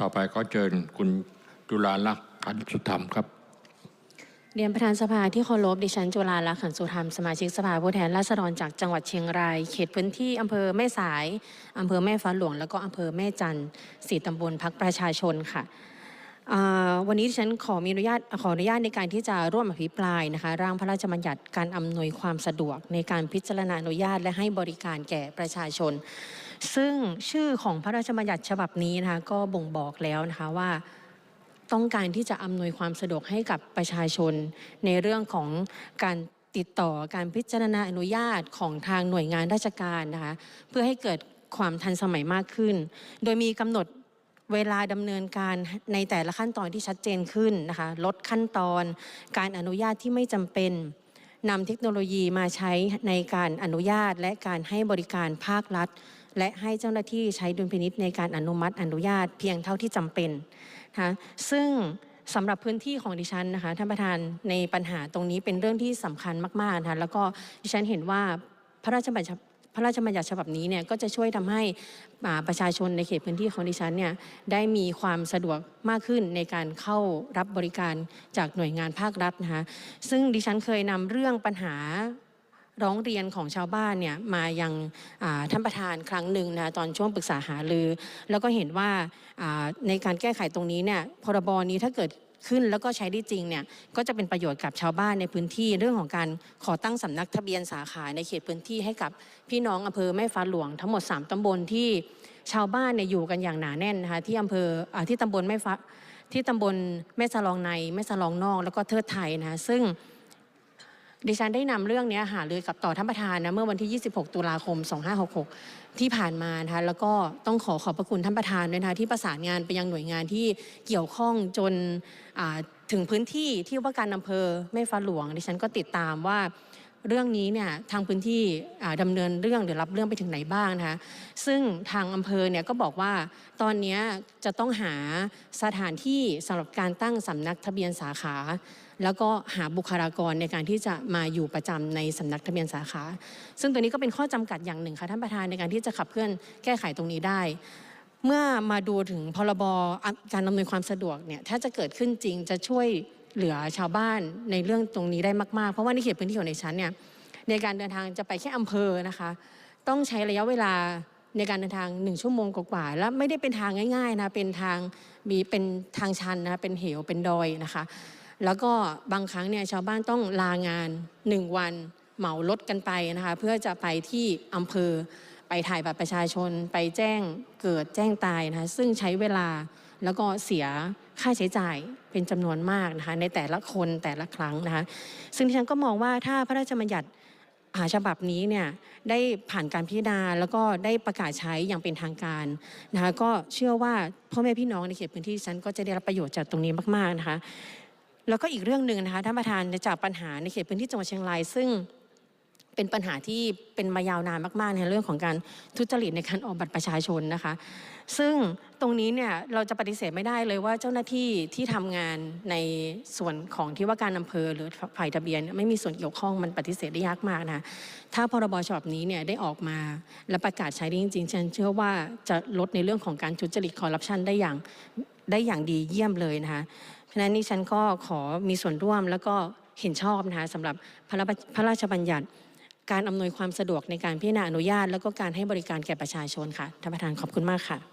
ต่อไปขอเชิญคุณจุฬาลักษณ์ขันสุธรรมครับ เรียนประธานสภาที่เคารพดิฉันจุฬาลักษณ์ขันสุธรรม สมาชิกสภาผู้แทนราษฎรจากจังหวัดเชียงราย เขตพื้นที่อำเภอแม่สาย อำเภอแม่ฟ้าหลวง แล้วก็อำเภอแม่จันทร์สี่ตำบลพักประชาชนค่ะวันนี้ดิฉันขอมีอนุญาตขออนุญาตในการที่จะร่วมอภิปรายนะคะร่างพระราชบัญญัติการอำนวยความสะดวก ในการพิจารณาอนุญาตและให้บริการแก่ประชาชน ซึ่งชื่อของพระราชบัญญัติฉบับนี้นะคะก็บ่งบอกแล้วนะคะว่าต้องการที่จะอำนวยความสะดวกให้กับประชาชน ในเรื่องของการติดต่อการพิจารณาอนุญาตของทางหน่วยงานราชการนะคะเพื่อให้เกิดความทันสมัยมากขึ้น โดยมีกำหนดเวลาดำเนินการในแต่ละขั้นตอนที่ชัดเจนขึ้นนะคะลดขั้นตอน การอนุญาตที่ไม่จำเป็นนำเทคโนโลยีมาใช้ในการอนุญาตและการให้บริการภาครัฐ และให้เจ้าหน้าที่ใช้ดุลพินิษในการอนุมัติอนุญาตเพียงเท่าที่จำเป็นนะคะซึ่งสำหรับพื้นที่ของดิฉันนะคะท่านประธานในปัญหาตรงนี้เป็นเรื่องที่สำคัญมากๆนะคะแล้วก็ดิฉันเห็นว่าพระราชบัญญัติพระราชบัญญัติฉบับนี้เนี่ยก็จะช่วยทำให้ประชาชนในเขตพื้นที่ของดิฉันเนี่ยได้มีความสะดวกมากขึ้นในการเข้ารับบริการจากหน่วยงานภาครัฐนะคะซึ่งดิฉันเคยนำเรื่องปัญหา ร้องเรียนของชาวบ้านเนี่ยมายังอ่าท่านประธานครั้งหนึ่งนะตอนช่วงปรึกษาหารือ แล้วก็เห็นว่าในการแก้ไขตรงนี้เนี่ยพรบนี้ถ้าเกิดขึ้นแล้วก็ใช้ได้จริงเนี่ยก็จะเป็นประโยชน์กับชาวบ้านในพื้นที่เรื่องของการขอตั้งสำนักทะเบียนสาขาในเขตพื้นที่ให้กับพี่น้องอำเภอแม่ฟ้าหลวงทั้งหมด 3 ตำบลที่ชาวบ้านเนี่ยอยู่กันอย่างหนาแน่นนะคะที่อำเภออที่ตำบลแม่ฟ้าที่ตำบลแม่สลองในแม่สลองนอก แล้วก็เทิดไทยนะคะซึ่ง ดิฉันได้นำเรื่องนี้หารือกับต่อท่านประธานนะเมื่อวันที่ 26 ตุลาคม 2566 ที่ผ่านมานะคะแล้วก็ต้องขอขอบพระคุณท่านประธานด้วยนะคะที่ประสานงานไปยังหน่วยงานที่เกี่ยวข้องจนถึงพื้นที่ที่ว่าการอำเภอแม่ฟ้าหลวง ดิฉันก็ติดตามว่าเรื่องนี้เนี่ยทางพื้นที่อ่าดำเนินเรื่องหรือรับเรื่องไปถึงไหนบ้างนะคะซึ่งทางอำเภอเนี่ยก็บอกว่าตอนนี้จะต้องหาสถานที่สำหรับการตั้งสำนักทะเบียนสาขา แล้วก็หาบุคลากรในการที่จะมาอยู่ประจำในสำนักทะเบียนสาขา ซึ่งตัวนี้ก็เป็นข้อจำกัดอย่างหนึ่งค่ะท่านประธานในการที่จะขับเคลื่อนแก้ไขตรงนี้ได้ เมื่อมาดูถึงพรบการอำนวยความสะดวกเนี่ยถ้าจะเกิดขึ้นจริงจะช่วยเหลือชาวบ้านในเรื่องตรงนี้ได้มากๆ เพราะว่าในเขตพื้นที่ของในชั้นเนี่ยในการเดินทางจะไปแค่อำเภอนะคะ ต้องใช้ระยะเวลาในการเดินทางหนึ่งชั่วโมงกว่าๆแล้วไม่ได้เป็นทางง่ายๆนะเป็นทางมีเป็นทางชันนะคะเป็นเหวเป็นดอยนะคะ แล้วก็บางครั้งเนี่ยชาวบ้านต้องลางาน 1 วันเหมารถกันไปนะคะเพื่อจะไปที่อำเภอไปถ่ายบัตรประชาชน ไปแจ้งเกิดแจ้งตายนะคะซึ่งใช้เวลาแล้วก็เสียค่าใช้จ่ายเป็นจำนวนมากนะคะในแต่ละคนแต่ละครั้งนะคะซึ่งดิฉันก็มองว่าถ้าพระราชบัญญัติอาฉบับนี้เนี่ยได้ผ่านการพิจารณาแล้วก็ได้ประกาศใช้อย่างเป็นทางการนะคะก็เชื่อว่าพ่อแม่พี่น้องในเขตพื้นที่ฉันก็จะได้รับประโยชน์จากตรงนี้มากๆนะคะ แล้วก็อีกเรื่องหนึ่งนะคะท่านประธานจากปัญหาในเขตพื้นที่จังหวัดเชียงรายซึ่งเป็นปัญหาที่เป็นมายาวนานมากๆในเรื่องของการทุจริตในการออกบัตรประชาชนนะคะ ซึ่งตรงนี้เนี่ยเราจะปฏิเสธไม่ได้เลยว่าเจ้าหน้าที่ที่ทำงานในส่วนของที่ว่าการอำเภอหรือฝ่ายทะเบียน ไม่มีส่วนเกี่ยวข้องมันปฏิเสธได้ยากมากนะถ้าพรบฉบับนี้เนี่ยได้ออกมาและประกาศใช้ได้จริงๆฉันเชื่อว่าจะลดในเรื่องของการทุจริตคอร์รัปชันได้อย่างได้อย่างดีเยี่ยมเลยนะคะ ฉะนั้นนี่ฉันก็ขอมีส่วนร่วมแล้วก็เห็นชอบนะคะสำหรับพระราพระราชบัญญัติ การอำนวยความสะดวกในการพิจารณาอนุญาต แล้วก็การให้บริการแก่ประชาชนค่ะท่านประธานขอบคุณมากค่ะ